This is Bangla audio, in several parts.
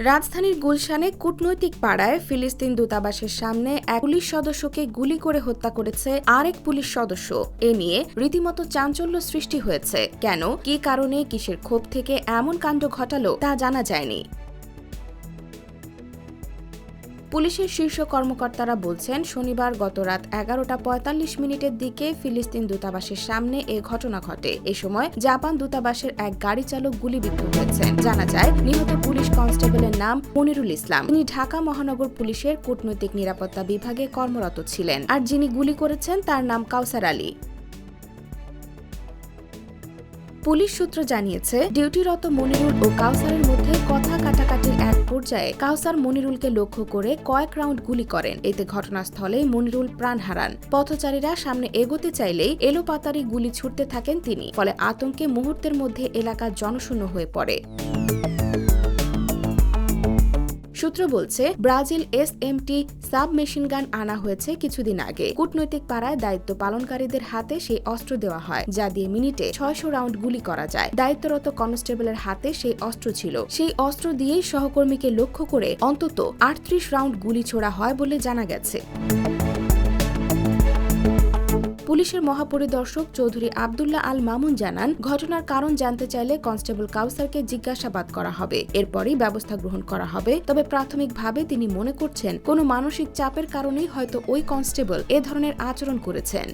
রাজধানীর গুলশানে কূটনৈতিক পাড়ায় ফিলিস্তিন দূতাবাসের সামনে এক পুলিশ সদস্যকে গুলি করে হত্যা করেছে আরেক পুলিশ সদস্য। এ নিয়ে রীতিমতো চাঞ্চল্য সৃষ্টি হয়েছে। কেন, কী কারণে, কিসের ক্ষোভ থেকে এমন কাণ্ড ঘটালো তা জানা যায়নি। পুলিশের শীর্ষ কর্মকর্তারা বলছেন, শনিবার গত রাত এগারোটা পঁয়তাল্লিশ মিনিটের দিকে ফিলিস্তিন দূতাবাসের সামনে এ ঘটনা ঘটে। এ সময় জাপান দূতাবাসের এক গাড়ি চালক গুলিবিদ্ধ হয়েছেন। জানা যায়, নিহত পুলিশ কনস্টেবলের নাম মনিরুল ইসলাম। তিনি ঢাকা মহানগর পুলিশের কূটনৈতিক নিরাপত্তা বিভাগে কর্মরত ছিলেন। আর যিনি গুলি করেছেন, তার নাম কাউসার আলী। পুলিশ সূত্র জানিয়েছে, ডিউটিরত মনিরুল ও কাউসারের মধ্যে কথা কাটাকাটির এক পর্যায়ে কাউসার মনিরুলকে লক্ষ্য করে কয়েক রাউন্ড গুলি করেন। এতে ঘটনাস্থলে মনিরুল প্রাণ হারান। পথচারীরা সামনে এগোতে চাইলেই এলোপাতারি গুলি ছুটতে থাকেন তিনি, ফলে আতঙ্কে মুহূর্তের মধ্যে এলাকা জনশূন্য হয়ে পড়ে। সূত্র বলছে, Brazil S MT sub machine gun আনা হয়েছে কিছুদিন আগে। কূটনৈতিক পাড়ায় দায়িত্ব পালনকারীদের হাতে সেই অস্ত্র দেওয়া হয়, যা দিয়ে মিনিটে ছয়শো রাউন্ড গুলি করা যায়। দায়িত্বরত কনস্টেবলের হাতে সেই অস্ত্র ছিল। সেই অস্ত্র দিয়েই সহকর্মীকে লক্ষ্য করে অন্তত আটত্রিশ রাউন্ড গুলি ছোড়া হয় বলে জানা গেছে। পুলিশের মহাপরিদর্শক চৌধুরী আবদুল্লাহ আল মামুন জানান, ঘটনার কারণ জানতে চাইলে কনস্টেবল কাউসারকে জিজ্ঞাসাবাদ করা হবে। এরপরই ব্যবস্থা গ্রহণ করা হবে। তবে প্রাথমিকভাবে তিনি মনে করছেন, কোনো মানসিক চাপের কারণেই হয়তো ওই কনস্টেবল এ ধরনের আচরণ করেছেন।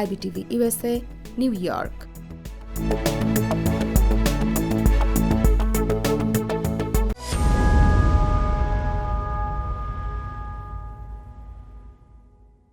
IBTV USA New York.